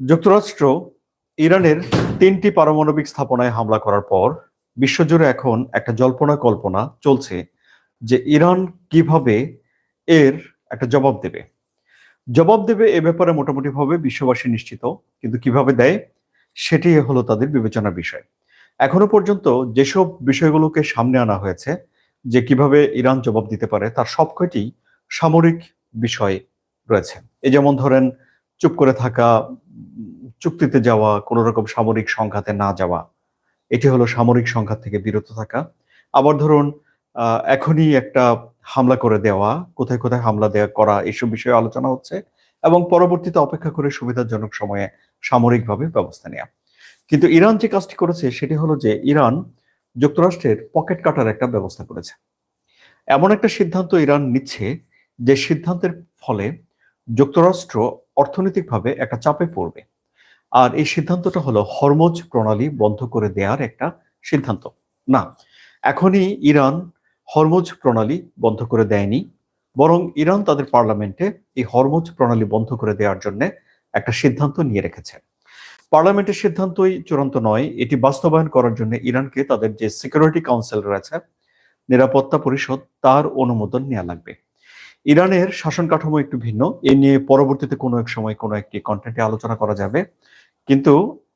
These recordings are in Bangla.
যুক্তরাষ্ট্র ইরানের তিনটি পারমাণবিক স্থাপনায় হামলা করার পর বিশ্বজুড়ে এখন একটা জল্পনা কল্পনা চলছে যে ইরান কীভাবে এর একটা জবাব দেবে। জবাব দেবে এ ব্যাপারে মোটামুটিভাবে বিশ্ববাসী নিশ্চিত, কিন্তু কীভাবে দেয় সেটি হলো তাদের বিবেচনার বিষয়। এখনও পর্যন্ত যেসব বিষয়গুলোকে সামনে আনা হয়েছে যে কীভাবে ইরান জবাব দিতে পারে, তার সবকটি সামরিক বিষয় রয়েছে। এই যেমন ধরেন চুপ করে থাকা, চুক্তিতে যাওয়া, কোনো রকম সামরিক সংঘাতে না যাওয়া, এটি হলো সামরিক সংঘাত থেকে বিরত থাকা। আবার ধরুন এখনই একটা হামলা করে দেওয়া, কোথায় কোথায় হামলা দেওয়া করা, এসব বিষয়ে আলোচনা হচ্ছে এবং পরবর্তীতে অপেক্ষা করে সুবিধাজনক সময়ে সামরিকভাবে ব্যবস্থা নেওয়া কিন্তু ইরান যে কাজটি করেছে, সেটি হলো যে ইরান যুক্তরাষ্ট্রের পকেট কাটার একটা ব্যবস্থা করেছে। এমন একটা সিদ্ধান্ত ইরান নিচ্ছে যে সিদ্ধান্তের ফলে যুক্তরাষ্ট্র অর্থনৈতিকভাবে একটা চাপে পড়বে। আর এই সিদ্ধান্তটা হলো হরমোজ প্রণালী বন্ধ করে দেওয়ার একটা সিদ্ধান্ত। না, এখনই ইরান হরমোজ প্রণালী বন্ধ করে দেয়নি, বরং ইরান তাদের পার্লামেন্টে এই হরমোজ প্রণালী বন্ধ করে দেওয়ার জন্য একটা সিদ্ধান্ত নিয়ে রেখেছে। পার্লামেন্টের সিদ্ধান্তই চূড়ান্ত নয়, এটি বাস্তবায়ন করার জন্য ইরানকে তাদের যে সিকিউরিটি কাউন্সিল রয়েছে, নিরাপত্তা পরিষদ, তার অনুমোদন নেওয়া লাগবে। ইরানের শাসন কাঠামো একটু ভিন্ন। এ নিয়ে পরবর্তীতে কোনো এক সময় কোনো একটি কন্টেন্টে আলোচনা করা যাবে। কিন্তু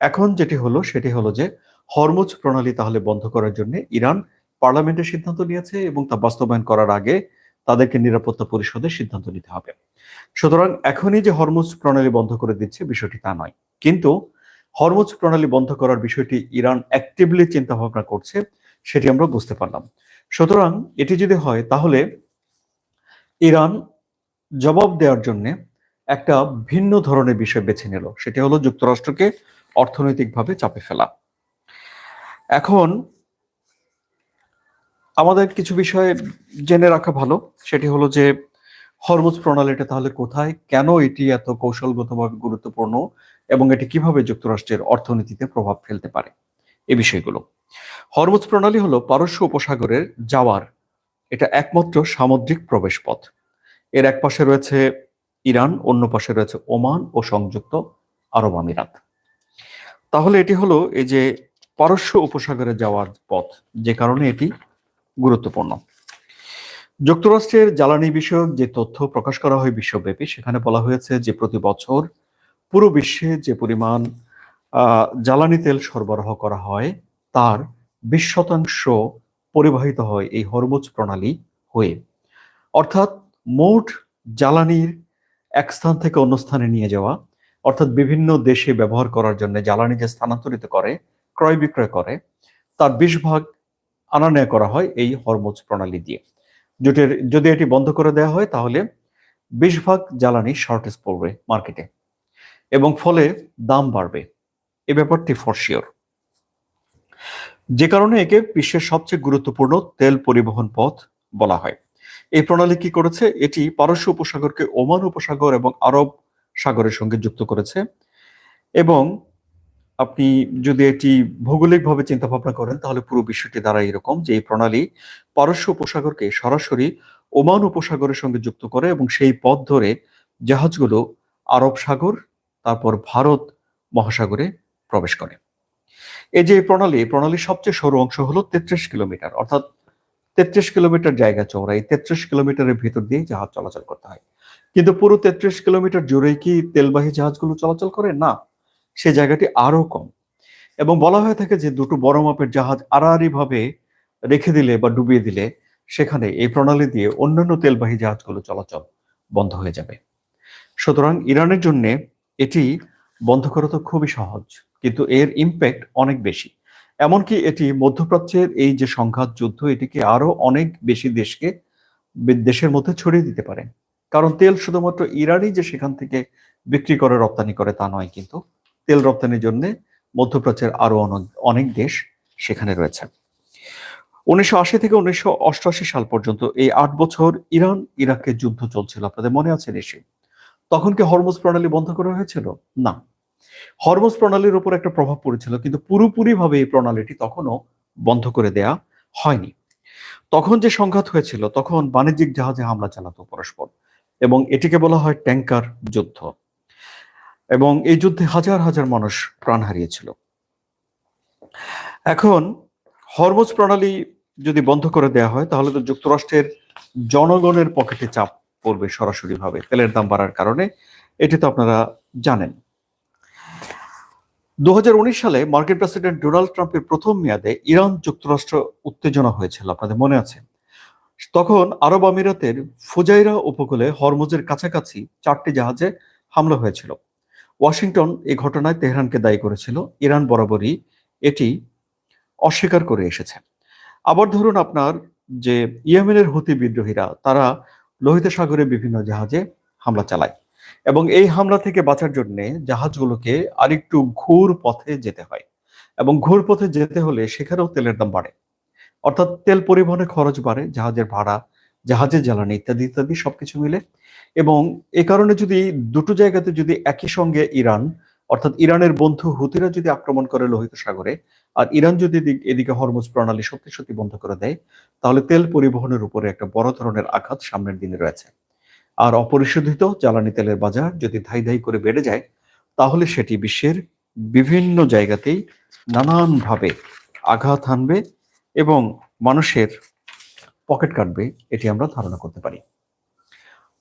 এখন যেটি হলো, সেটি হলো যে হরমুজ প্রণালী তাহলে বন্ধ করার জন্য ইরান পার্লামেন্টের সিদ্ধান্ত নিয়েছে এবং তা বাস্তবায়ন করার আগে তাদেরকে নিরাপত্তা পরিষদের সিদ্ধান্ত নিতে হবে। সুতরাং এখনই যে হরমুজ প্রণালী বন্ধ করে দিচ্ছে, বিষয়টি তা নয়। কিন্তু হরমুজ প্রণালী বন্ধ করার বিষয়টি ইরান অ্যাক্টিভলি চিন্তা ভাবনা করছে, সেটি আমরা বুঝতে পারলাম। সুতরাং এটি যদি হয়, তাহলে ইরান জবাব দেওয়ার জন্য একটা ভিন্ন ধরনের বিষয় বেছে নিল। সেটি হলো যুক্তরাষ্ট্রকে অর্থনৈতিকভাবে চাপে ফেলা। এখন আমাদের কিছু বিষয় জেনে রাখা ভালো। সেটি হলো যে হরমুজ প্রণালীটা তাহলে কোথায়? কেন এটি এত কৌশলগতভাবে গুরুত্বপূর্ণ? এবং এটি কীভাবে যুক্তরাষ্ট্রের অর্থনীতিতে প্রভাব ফেলতে পারে? এ বিষয়গুলো। হরমুজ প্রণালী হলো পারস্য উপসাগরের যাওয়ার এটা একমাত্র সামুদ্রিক প্রবেশপথ। এর এক পাশে রয়েছে ইরান, অন্য পাশে রয়েছে ওমান ও সংযুক্ত আরব আমিরাত। তাহলে এটি হলো এই যে পারস্য উপসাগরে যাওয়ার পথ, যে কারণে এটি গুরুত্বপূর্ণ। যুক্তরাষ্ট্রের জ্বালানি বিষয়ক যে তথ্য প্রকাশ করা হয় বিশ্বব্যাপী, সেখানে বলা হয়েছে যে প্রতি বছর পুরো বিশ্বে যে পরিমাণ জ্বালানি তেল সরবরাহ করা হয়, তার বিশ শতাংশ পরিবাহিত হয় এই হরমুজ প্রণালী হয়ে। অর্থাৎ মোট জ্বালানির এক স্থান থেকে অন্য স্থানে নিয়ে যাওয়া, অর্থাৎ বিভিন্ন দেশে ব্যবহার করার জন্য জ্বালানি যে স্থানান্তরিত করে, ক্রয় বিক্রয় করে, তার বিশ ভাগ আনা নেওয়া করা হয় এই হরমোজ প্রণালী দিয়ে। জুটের, যদি এটি বন্ধ করে দেওয়া হয়, তাহলে বিশ ভাগ জ্বালানি শর্টেজ পড়বে মার্কেটে এবং ফলে দাম বাড়বে। এ ব্যাপারটি ফর শিওর যে কারণে একে বিশ্বের সবচেয়ে গুরুত্বপূর্ণ তেল পরিবহন পথ বলা হয়। এই প্রণালী কি করেছে? এটি পারস্য উপসাগরকে ওমান উপসাগর এবং আরব সাগরের সঙ্গে যুক্ত করেছে। এবং আপনি যদি এটি ভৌগোলিকভাবে চিন্তা ভাবনা করেন, তাহলে পুরো বিষয়টি দ্বারা এরকম যে এই প্রণালী পারস্য উপসাগরকে সরাসরি ওমান উপসাগরের সঙ্গে যুক্ত করে এবং সেই পথ ধরে জাহাজগুলো আরব সাগর, তারপর ভারত মহাসাগরে প্রবেশ করে। এই যে প্রণালী প্রণালীর সবচেয়ে সরু অংশ হলো তেত্রিশ কিলোমিটার, অর্থাৎ তেত্রিশ কিলোমিটার জায়গা চওড়া। এই তেত্রিশ কিলোমিটারের ভিতর দিয়ে জাহাজ চলাচল করতে হয়। কিন্তু পুরো তেত্রিশ কিলোমিটার জুড়েই কি তেলবাহী জাহাজগুলো চলাচল করে? না, সে জায়গাটি আরও কম। এবং বলা হয়ে থাকে যে দুটো বড় মাপের জাহাজ আড়াআড়ি ভাবে রেখে দিলে বা ডুবিয়ে দিলে সেখানে এই প্রণালী দিয়ে অন্যান্য তেলবাহী জাহাজগুলো চলাচল বন্ধ হয়ে যাবে। সুতরাং ইরানের জন্য এটি বন্ধ করা তো খুবই সহজ। কিন্তু এর ইম্প্যাক্ট অনেক বেশি। এমনকি এটি মধ্যপ্রাচ্যের এই যে সংঘাত যুদ্ধ, এটিকে আরও অনেক বেশি দেশকে, দেশের মধ্যে ছড়িয়ে দিতে পারে। কারণ তেল শুধুমাত্র ইরানই যে সেখান থেকে বিক্রি করে, রপ্তানি করে তা নয় কিন্তু তেল রপ্তানির জন্য মধ্যপ্রাচ্যের আরও অনেক- অনেক দেশ সেখানে রয়েছে। উনিশশো আশি থেকে উনিশশো অষ্টআশি সাল পর্যন্ত এই আট বছর ইরান ইরাকের যুদ্ধ চলছিল। আপনাদের মনে আছে নিশ্চয়ই তখন কি হরমুজ প্রণালী বন্ধ করা হয়েছিল? না। হরমোজ প্রণালীর উপর একটা প্রভাব পড়েছিল, কিন্তু পুরোপুরিভাবে এই প্রণালীটি তখনও বন্ধ করে দেয়া হয়নি। তখন যে সংঘাত হয়েছিল, তখন বাণিজ্যিক জাহাজে হামলা চালাতো পরস্পর, এবং এটিকে বলা হয় ট্যাঙ্কার যুদ্ধ। এবং এই যুদ্ধে হাজার হাজার মানুষ প্রাণ হারিয়েছিল। এখন হরমোজ প্রণালী যদি বন্ধ করে দেওয়া হয়, তাহলে তো যুক্তরাষ্ট্রের জনগণের পকেটে চাপ পড়বে সরাসরি ভাবে তেলের দাম বাড়ার কারণে। এটি তো আপনারা জানেন। দু হাজার উনিশ সালে মার্কিন প্রেসিডেন্ট ডোনাল্ড ট্রাম্পের প্রথম মেয়াদে ইরান যুক্তরাষ্ট্র উত্তেজনা হয়েছিল, আপনাদের মনে আছে? তখন আরব আমিরাতের ফুজাইরা উপকূলে হরমুজের কাছাকাছি চারটি জাহাজে হামলা হয়েছিল। ওয়াশিংটন এই ঘটনায় তেহরানকে দায়ী করেছিল, ইরান বরাবরই এটি অস্বীকার করে এসেছে। আবার ধরুন আপনার যে ইয়েমেনের হুতি বিদ্রোহীরা, তারা লোহিত সাগরে বিভিন্ন জাহাজে হামলা চালায়। এবং এই হামলা থেকে বাঁচার জন্য জাহাজগুলোকে আরেকটু ঘুর পথে যেতে হয়। এবং ঘুর পথে যেতে হলে সেখানেও তেলের দাম বাড়ে। অর্থাৎ তেল পরিবহনের খরচ বাড়ে, জাহাজের ভাড়া, জাহাজের জ্বালানি ইত্যাদি ইত্যাদি সবকিছু মিলে। এবং এ কারণে যদি দুটো জায়গাতে যদি একই সঙ্গে ইরান, অর্থাৎ ইরানের বন্ধু হুতিরা যদি আক্রমণ করে লোহিত সাগরে, আর ইরান যদি এদিক- এদিকে হরমুজ প্রণালী সত্যি সত্যি বন্ধ করে দেয়, তাহলে তেল পরিবহনের উপরে একটা বড় ধরনের আঘাত সামনের দিনে রয়েছে। আর অপরিশোধিত জ্বালানি তেলের বাজার যদি ধাই ধাই করে বেড়ে যায়, তাহলে সেটি বিশ্বের বিভিন্ন জায়গাতেই নানানভাবে আঘাত হানবে এবং মানুষের পকেট কাটবে, এটি আমরা ধারণা করতে পারি।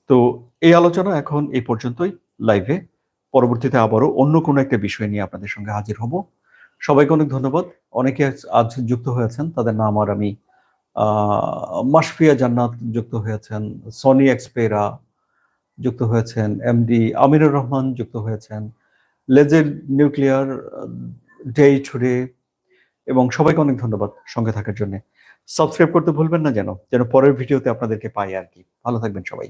তো এই আলোচনা এখন এই পর্যন্তই। লাইভে। পরবর্তীতে আবারও অন্য কোনো একটা বিষয় নিয়ে আপনাদের সঙ্গে হাজির হব। সবাইকে অনেক ধন্যবাদ। অনেকে আজ- যুক্ত হয়েছেন। তাদের নাম আর আমি মাসফিয়া জান্নাত যুক্ত হয়েছেন, সনি এক্সপেরা যুক্ত হয়েছেন এমডি আমিরুর রহমান যুক্ত হয়েছেন, লেজেন্ড নিউক্লিয়ার ডে ছুড়ে, এবং সবাইকে অনেক ধন্যবাদ সঙ্গে থাকার জন্য। সাবস্ক্রাইব করতে ভুলবেন না যেন যেন পরের ভিডিওতে আপনাদেরকে পাই আর কি। ভালো থাকবেন সবাই।